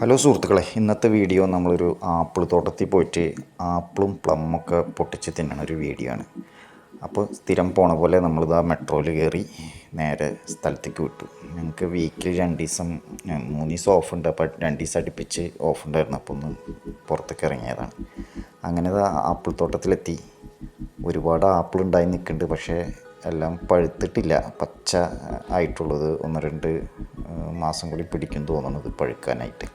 Hello സുഹൃത്തുക്കളെ ഇന്നത്തെ video നമ്മളൊരു ആപ്പിൾ തോട്ടത്തിൽ പോയിട്ട് ആപ്പിളും പ്ലം ഒക്കെ പൊട്ടിച്ച് തിന്നണ ഒരു വീഡിയോ ആണ്. അപ്പോൾ സ്ഥിരം പോണ പോലെ നമ്മളിത് മെട്രോയിൽ കയറി നേരെ സ്ഥലത്തേക്ക് വിട്ടു. ഞങ്ങൾക്ക് വീക്കിൽ രണ്ട് ദിവസം മൂന്ന് ദിവസം ഓഫ് ഉണ്ട് അപ്പോൾ രണ്ട് ദിവസം അടുപ്പിച്ച് ഓഫ് ഉണ്ടായിരുന്നു അപ്പോൾ ഒന്ന് പുറത്തേക്ക് ഇറങ്ങിയതാണ്. അങ്ങനെ ആപ്പിൾ തോട്ടത്തിലെത്തി. ഒരുപാട് ആപ്പിൾ ഉണ്ടായി നിൽക്കുന്നുണ്ട്. പക്ഷേ എല്ലാം പഴുത്തിട്ടില്ല. പച്ച ആയിട്ടുള്ളത് ഒന്ന് രണ്ട് മാസം കൂടി പിടിക്കും തോന്നണത് പഴുക്കാനായിട്ട്.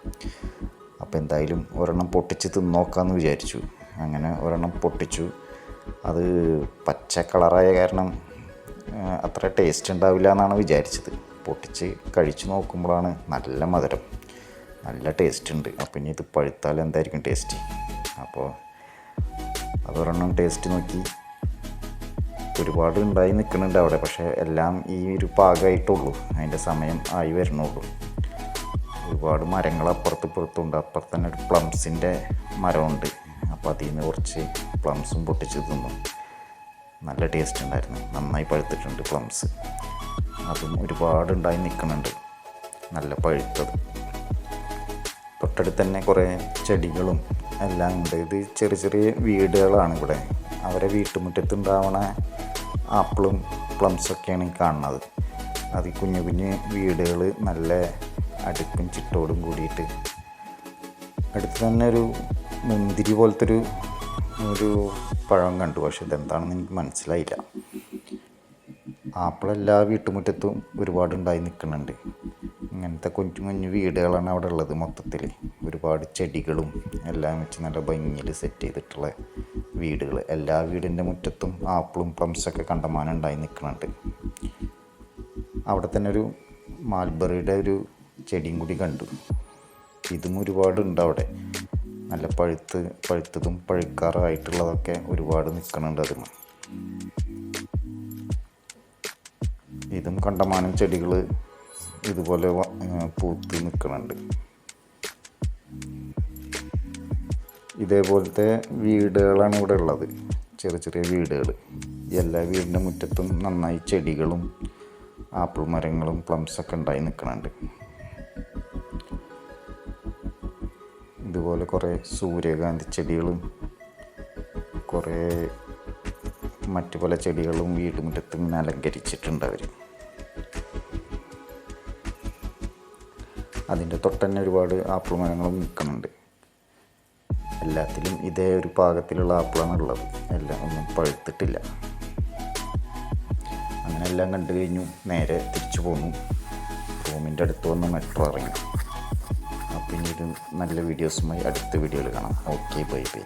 അപ്പോൾ എന്തായാലും ഒരെണ്ണം പൊട്ടിച്ച് തിന്നോക്കാമെന്ന് വിചാരിച്ചു. അങ്ങനെ ഒരെണ്ണം പൊട്ടിച്ചു. അത് പച്ച കളറായ കാരണം അത്ര ടേസ്റ്റ് ഉണ്ടാവില്ല എന്നാണ് വിചാരിച്ചത്. പൊട്ടിച്ച് കഴിച്ചു നോക്കുമ്പോഴാണ് നല്ല മധുരം. നല്ല ടേസ്റ്റ് ഉണ്ട്. അപ്പം ഇനി ഇത് പഴുത്താൽ എന്തായിരിക്കും ടേസ്റ്റ്? അപ്പോൾ അതൊരെണ്ണം ടേസ്റ്റ് നോക്കി. ഒരുപാട് ഉണ്ടായി നിൽക്കുന്നുണ്ട് അവിടെ പക്ഷേ എല്ലാം ഈ ഒരു പാകമായിട്ടുള്ളൂ അതിന്റെ സമയം ആയി വരുന്നുള്ളൂ. ഒരുപാട് മരങ്ങൾ അപ്പുറത്ത് ഇപ്പുറത്തുണ്ട്. അപ്പുറത്ത് തന്നെ ഒരു പ്ലംസിന്റെ മരമുണ്ട്. അപ്പോൾ അതിൽ നിന്ന് കുറച്ച് പ്ലംസും പൊട്ടിച്ച് തിന്നു. നല്ല ടേസ്റ്റ് ഉണ്ടായിരുന്നു. നന്നായി പഴുത്തിട്ടുണ്ട് പ്ലംസ്. അതും ഒരുപാട് ഉണ്ടായി നിൽക്കുന്നുണ്ട്. നല്ല പഴുത്തത്. തൊട്ടടുത്ത് തന്നെ കുറേ ചെടികളും എല്ലാം ഉണ്ട്. ഇത് ചെറിയ ചെറിയ വീടുകളാണ് ഇവിടെ. അവരെ വീട്ടുമുറ്റത്ത് ഉണ്ടാവണ ആപ്പിളും പ്ലംസൊക്കെയാണ് ഈ കാണുന്നത്. അത് കുഞ്ഞു കുഞ്ഞു വീടുകൾ നല്ല അടുക്കും ചിട്ടോടും കൂടിയിട്ട്. അടുത്ത് തന്നെ ഒരു മുന്തിരി പോലത്തെ ഒരു ഒരു പഴം കണ്ടു. പക്ഷെ ഇതെന്താണെന്ന് എനിക്ക് മനസ്സിലായില്ല. ആപ്പിൾ എല്ലാ വീട്ടുമുറ്റത്തും ഒരുപാട് ഉണ്ടായി നിൽക്കുന്നുണ്ട്. ഇങ്ങനത്തെ കുഞ്ഞു കുഞ്ഞു വീടുകളാണ് അവിടെ ഉള്ളത് മൊത്തത്തിൽ. ഒരുപാട് ചെടികളും എല്ലാം വെച്ച് നല്ല ഭംഗിയിൽ സെറ്റ് ചെയ്തിട്ടുള്ള വീടുകൾ. എല്ലാ വീടിന്റെ മുറ്റത്തും ആപ്പിളും പ്ലംസൊക്കെ കണ്ടമാനം ഉണ്ടായി നിൽക്കുന്നുണ്ട്. അവിടെ തന്നെ ഒരു മാൽബറിയുടെ ഒരു ചെടിയും കൂടി കണ്ടു. ഇതും ഒരുപാടുണ്ട് അവിടെ. നല്ല പഴുത്ത് പഴുത്തതും പഴുക്കാറായിട്ടുള്ളതൊക്കെ ഒരുപാട് നിൽക്കുന്നുണ്ട് അതിന്. ഇതും കണ്ടമാനം ചെടികൾ ഇതുപോലെ പൂത്ത് നിൽക്കുന്നുണ്ട് ഇതേപോലത്തെ വീടുകളാണ് ഇവിടെ ഉള്ളത്. ചെറിയ ചെറിയ വീടുകൾ എല്ലാ വീടിന്റെ മുറ്റത്തും നന്നായി ചെടികളും ആപ്പിൾ മരങ്ങളും പ്ലംസൊക്കെ ഉണ്ടായി നിൽക്കുന്നുണ്ട് ഇതുപോലെ കുറേ സൂര്യകാന്തി ചെടികളും കുറേ മറ്റു പല ചെടികളും വീട്ടുമുറ്റത്ത് ഇങ്ങനെ അലങ്കരിച്ചിട്ടുണ്ട് അവർ അതിന്റെ തൊട്ടന്നെ ഒരുപാട് ആപ്പിൾ മരങ്ങളും നിൽക്കുന്നുണ്ട്. എല്ലാത്തിലും ഇതേ ഒരു പാകത്തിലുള്ള ആപ്പിളാണ് ഉള്ളത് എല്ലാം ഒന്നും പഴുത്തിട്ടില്ല. അങ്ങനെ എല്ലാം കണ്ടു കഴിഞ്ഞു. നേരെ തിരിച്ചു പോന്നു. റൂമിന്റെ അടുത്ത് വന്ന് മെട്രോ ഇറങ്ങി. അപ്പം ഒരു നല്ല വീഡിയോസുമായി അടുത്ത വീഡിയോയിൽ കാണാം. Okay bye bye